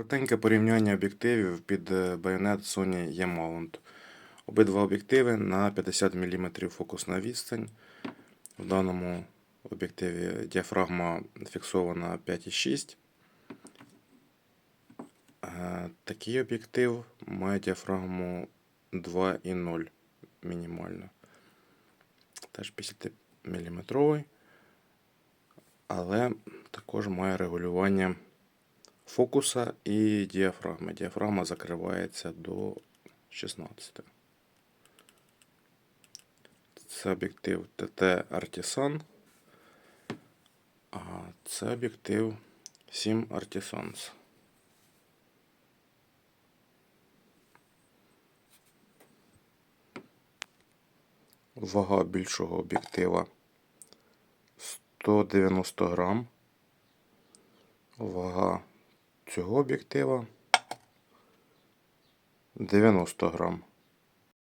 Коротеньке порівняння об'єктивів під е, байонет Sony E-Mount. Обидва об'єктиви на 50 мм фокусна відстань. В даному об'єктиві діафрагма фіксована 5,6. Е, Такий об'єктив має діафрагму 2,0 мінімально. Теж 50 мм. Але також має регулювання фокуса і діафрагми. Діафрагма закривається до 16. Це об'єктив TT Artisan. А це об'єктив 7 Artisans. Вага більшого об'єктива 190 грам. Вага цього об'єктива 90 грам.